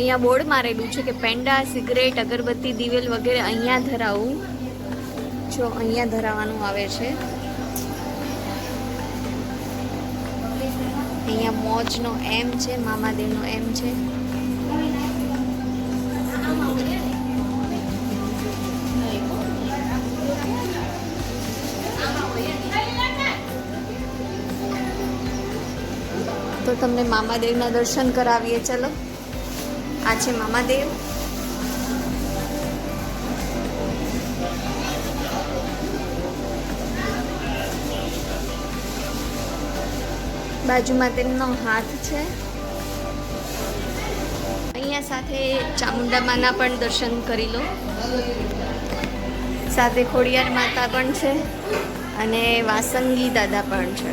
અહીંયા બોર્ડ મારેલું છે કે પેંડા, સિગરેટ, અગરબત્તી, દિવેલ વગેરે અહીંયા ધરાવવું જો અહીંયા ધરાવવાનું આવે છે. અહીંયા મોજનો એમ છે, મામાદેવનો એમ છે. તો તમને મામાદેવના દર્શન કરાવીએ, ચલો. આ છે મામાદેવ. બાજુમાં તેમનો હાથ છે. અહીંયા સાથે ચામુંડા માના પણ દર્શન કરી લો. સાથે ખોડિયાર માતા પણ છે અને વાસંગી દાદા પણ છે.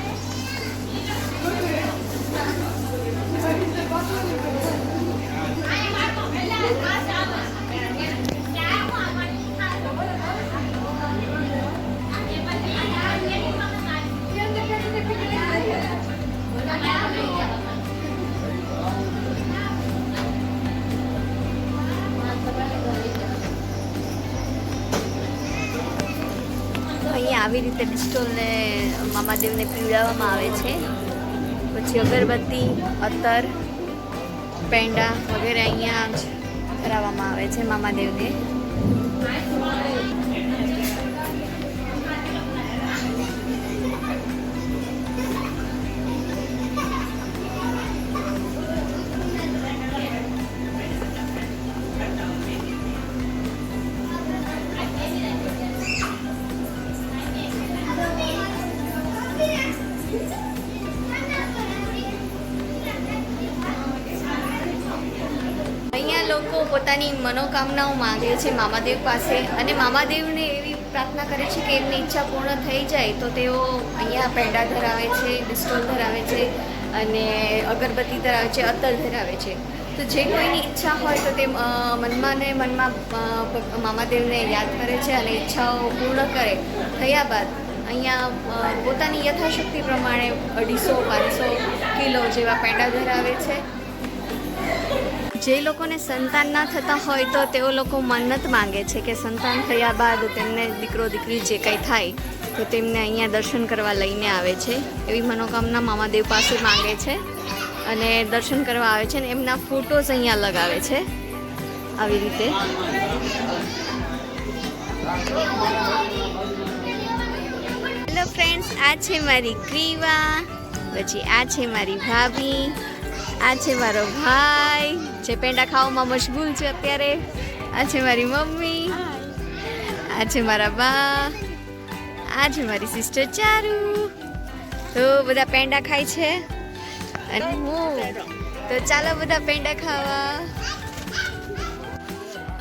અહીંયા આવી રીતે પિસ્ટોલને મામાદેવને પીવડાવવામાં આવે છે. પછી અગરબત્તી અત્તર પેંડા વગેરે અહીંયા જ કરાવવામાં આવે છે મામાદેવને. પોતાની મનોકામનાઓ માંગે છે મામાદેવ પાસે અને મામાદેવને એવી પ્રાર્થના કરે છે કે એમની ઈચ્છા પૂર્ણ થઈ જાય તો તેઓ અહીંયા પેંડા ધરાવે છે ડિસ્ટોલ ધરાવે છે અને અગરબત્તી ધરાવે છે અત્તર ધરાવે છે. તો જે કોઈની ઈચ્છા હોય તો તે મનમાં ને મનમાં મામાદેવને યાદ કરે છે અને ઈચ્છાઓ પૂર્ણ કરે. થયા બાદ અહીંયા પોતાની યથાશક્તિ પ્રમાણે અઢીસો પાંચસો કિલો જેવા પેંડા ધરાવે છે. જે લોકોને સંતાન ના થતા હોય તો તેઓ લોકો મન્નત માંગે છે કે સંતાન થયા બાદ તેમને દીકરો દીકરી જે કંઈ થાય, તો તેમને અહીંયા દર્શન કરવા લઈને આવે છે. એવી મનોકામના મામાદેવ પાસે માંગે છે અને દર્શન કરવા આવે છે અને એમના ફોટોઝ અહીંયા લગાવે છે. આવી રીતે. હેલો ફ્રેન્ડ્સ આ છે મારી ક્રીવા પછી આ છે મારી ભાભી આ છે મારો ભાઈ, જે પેંડા ખાવામાં મશગુલ છે અત્યારે. આ છે મારી મમ્મી. આ છે મારા બા. આ છે મારી સિસ્ટર ચારુ. તો બધા પેંડા ખાય છે. અને હું. તો ચાલો બધા પેંડા ખાવા.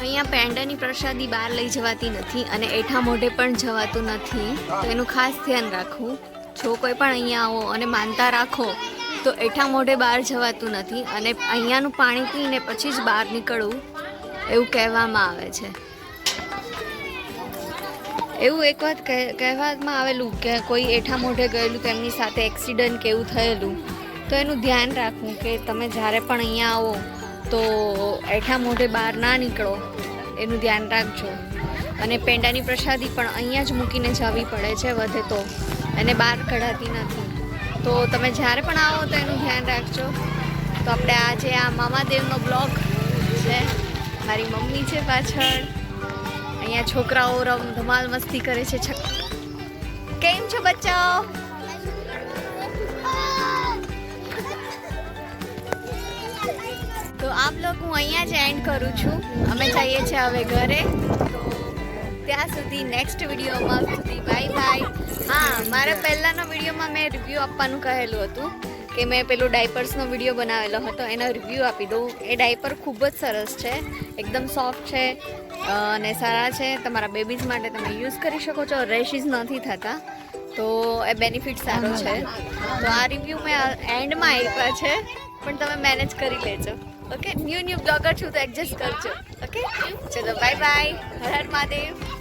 અહીંયા પેંડાની પ્રસાદી બહાર લઈ જવાતી નથી અને એઠા મોઢે પણ જવાતું નથી. તો એનું ખાસ ધ્યાન રાખવું. જો કોઈ પણ અહીંયા આવો અને માનતા રાખો તો એઠા મોઢે બહાર જવાતું નથી અને અહીંયાનું પાણી પીને પછી જ બહાર નીકળવું એવું કહેવામાં આવે છે. એવું એક વાત કહે- કહેવામાં આવેલું કે કોઈ એઠા મોઢે ગયેલું તેમની સાથે એક્સિડન્ટ કે એવું થયેલું, તો એનું ધ્યાન રાખવું કે તમે જ્યારે પણ અહીંયા આવો તો એઠા મોઢે બહાર ના નીકળો, એનું ધ્યાન રાખજો. અને પેંડાની પ્રસાદી પણ અહીંયા જ મૂકીને જવી પડે છે વધે તો, એને બહાર કઢાતી નથી. તો તમે જ્યારે પણ આવો તો એનું ધ્યાન રાખજો. તો આપણે આજે આ મામાદેવનો બ્લોગ છે. મારી મમ્મી છે પાછળ. અહીંયા છોકરાઓ રમ ધમાલ મસ્તી કરે છે. કેમ છો બચ્ચાઓ? તો આપ લોકો હું અહીંયા જ એન્ડ કરું છું. અમે જઈએ છીએ હવે ઘરે. ત્યાં સુધી નેક્સ્ટ વિડીયોમાં સુધી. બાય બાય હા મારા પહેલાંના વિડીયોમાં મેં રિવ્યૂ આપવાનું કહેલું હતું કે મેં પેલું ડાયપર્સનો વીડિયો બનાવેલો હતો એનો રિવ્યૂ આપી દઉં. એ ડાયપર ખૂબ જ સરસ છે એકદમ સોફ્ટ છે અને સારા છે. તમારા બેબીઝ માટે તમે યુઝ કરી શકો છો રેશિસ નથી થતા. તો એ બેનિફિટ સારો છે. તો આ રિવ્યૂ મેં એન્ડમાં આપ્યા છે પણ તમે મેનેજ કરી લેજો. ઓકે ન્યૂ ન્યૂ બ્લોગર છું તો એડજસ્ટ કરજો. ઓકે ચલો બાય બાય હર હર મહાદેવ.